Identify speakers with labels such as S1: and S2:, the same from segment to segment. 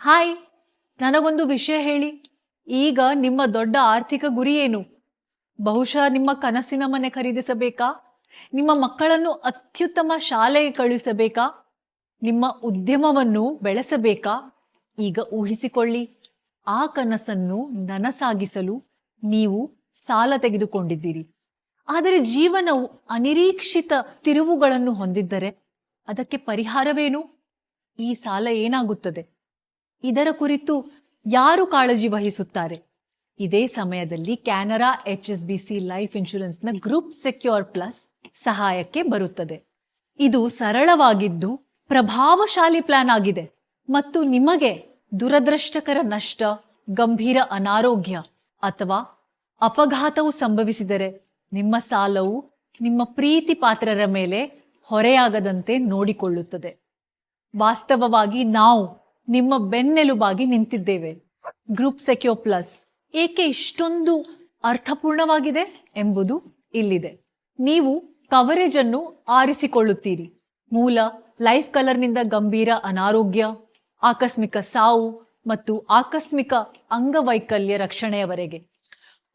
S1: Hi, ನನಗೊಂದು ವಿಷಯ ಹೇಳಿ. ಈಗ ನಿಮ್ಮ ದೊಡ್ಡ ಆರ್ಥಿಕ ಗುರಿ ಏನು? ಬಹುಶಃ ನಿಮ್ಮ ಕನಸಿನ ಮನೆ ಖರೀದಿಸಬೇಕಾ? ನಿಮ್ಮ ಮಕ್ಕಳನ್ನು ಅತ್ಯುತ್ತಮ ಶಾಲೆಗೆ ಕಳುಹಿಸಬೇಕಾ? ನಿಮ್ಮ ಉದ್ಯಮವನ್ನು ಬೆಳೆಸಬೇಕಾ? ಈಗ ಊಹಿಸಿಕೊಳ್ಳಿ. ಆ ಕನಸನ್ನು ನನಸಾಗಿಸಲು ನೀವು ಸಾಲ ತೆಗೆದುಕೊಂಡಿದ್ದೀರಿ. ಆದರೆ ಜೀವನವು ಅನಿರೀಕ್ಷಿತ ತಿರುವುಗಳನ್ನು ಹೊಂದಿದ್ದರೆ ಅದಕ್ಕೆ ಪರಿಹಾರವೇನು? ಈ ಸಾಲ ಏನಾಗುತ್ತದೆ? ಇದರ ಕುರಿತು ಯಾರು ಕಾಳಜಿ ವಹಿಸುತ್ತಾರೆ? ಇದೇ ಸಮಯದಲ್ಲಿ Canara H S B C life ಇನ್ಶೂರೆನ್ಸ್ನ group secure plus ಸಹಾಯಕ್ಕೆ ಬರುತ್ತದೆ. ಇದು ಸರಳವಾಗಿದ್ದು ಪ್ರಭಾವಶಾಲಿ ಪ್ಲಾನ್ ಆಗಿದೆ ಮತ್ತು ನಿಮಗೆ ದುರದೃಷ್ಟಕರ ನಷ್ಟ, ಗಂಭೀರ ಅನಾರೋಗ್ಯ ಅಥವಾ ಅಪಘಾತವು ಸಂಭವಿಸಿದರೆ ನಿಮ್ಮ ಸಾಲವು ನಿಮ್ಮ ಪ್ರೀತಿ ಪಾತ್ರರ ಮೇಲೆ ಹೊರೆಯಾಗದಂತೆ ನೋಡಿಕೊಳ್ಳುತ್ತದೆ. ವಾಸ್ತವವಾಗಿ ನಾವು ನಿಮ್ಮ ಬೆನ್ನೆಲುಬಾಗಿ ನಿಂತಿದ್ದೇವೆ. Group secure plus. ಏಕೆ ಇಷ್ಟೊಂದು ಅರ್ಥಪೂರ್ಣವಾಗಿದೆ ಎಂಬುದು ಇಲ್ಲಿದೆ. ನೀವು ಕವರೇಜ್ ಅನ್ನು ಆರಿಸಿಕೊಳ್ಳುತ್ತೀರಿ. ಮೂಲ ಲೈಫ್ ಕಲರ್ನಿಂದ ಗಂಭೀರ ಅನಾರೋಗ್ಯ, ಆಕಸ್ಮಿಕ ಸಾವು ಮತ್ತು ಆಕಸ್ಮಿಕ ಅಂಗವೈಕಲ್ಯ ರಕ್ಷಣೆಯವರೆಗೆ.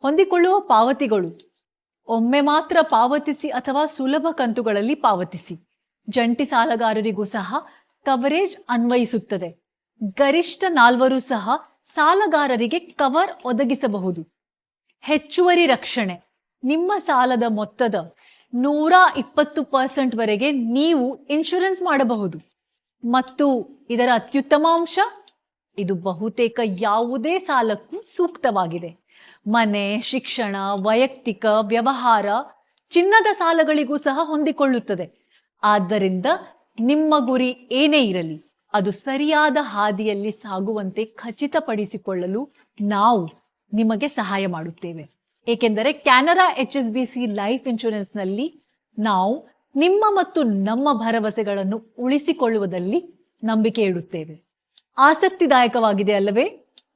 S1: ಹೊಂದಿಕೊಳ್ಳುವ ಪಾವತಿಗಳು. ಒಮ್ಮೆ ಮಾತ್ರ ಪಾವತಿಸಿ ಅಥವಾ ಸುಲಭ ಕಂತುಗಳಲ್ಲಿ ಪಾವತಿಸಿ. ಜಂಟಿ ಸಾಲಗಾರರಿಗೂ ಸಹ ಕವರೇಜ್ ಅನ್ವಯಿಸುತ್ತದೆ. ಗರಿಷ್ಠ ನಾಲ್ವರು ಸಹ ಸಾಲಗಾರರಿಗೆ ಕವರ್ ಒದಗಿಸಬಹುದು. ಹೆಚ್ಚುವರಿ ರಕ್ಷಣೆ. ನಿಮ್ಮ ಸಾಲದ ಮೊತ್ತದ ನೂರ ಇಪ್ಪತ್ತು ಪರ್ಸೆಂಟ್ ವರೆಗೆ ನೀವು ಇನ್ಶೂರೆನ್ಸ್ ಮಾಡಬಹುದು. ಮತ್ತು ಇದರ ಅತ್ಯುತ್ತಮ ಅಂಶ, ಇದು ಬಹುತೇಕ ಯಾವುದೇ ಸಾಲಕ್ಕೂ ಸೂಕ್ತವಾಗಿದೆ. ಮನೆ, ಶಿಕ್ಷಣ, ವೈಯಕ್ತಿಕ ವ್ಯವಹಾರ ಚಿನ್ನದ ಸಾಲಗಳಿಗೂ ಸಹ ಹೊಂದಿಕೊಳ್ಳುತ್ತದೆ. ಆದ್ದರಿಂದ ನಿಮ್ಮ ಗುರಿ ಏನೇ ಇರಲಿ ಅದು ಸರಿಯಾದ ಹಾದಿಯಲ್ಲಿ ಸಾಗುವಂತೆ ಖಚಿತಪಡಿಸಿಕೊಳ್ಳಲು ನಾವು ನಿಮಗೆ ಸಹಾಯ ಮಾಡುತ್ತೇವೆ. ಏಕೆಂದರೆ Canara H S B C life ಇನ್ಶೂರೆನ್ಸ್ನಲ್ಲಿ ನಾವು ನಿಮ್ಮ ಮತ್ತು ನಮ್ಮ ಭರವಸೆಗಳನ್ನು ಉಳಿಸಿಕೊಳ್ಳುವುದಲ್ಲಿ ನಂಬಿಕೆ ಇಡುತ್ತೇವೆ. ಆಸಕ್ತಿದಾಯಕವಾಗಿದೆ ಅಲ್ಲವೇ?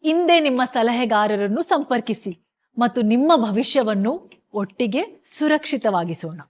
S1: ಹಿಂದೆ ನಿಮ್ಮ ಸಲಹೆಗಾರರನ್ನು ಸಂಪರ್ಕಿಸಿ ಮತ್ತು ನಿಮ್ಮ ಭವಿಷ್ಯವನ್ನು ಒಟ್ಟಿಗೆ ಸುರಕ್ಷಿತವಾಗಿಸೋಣ.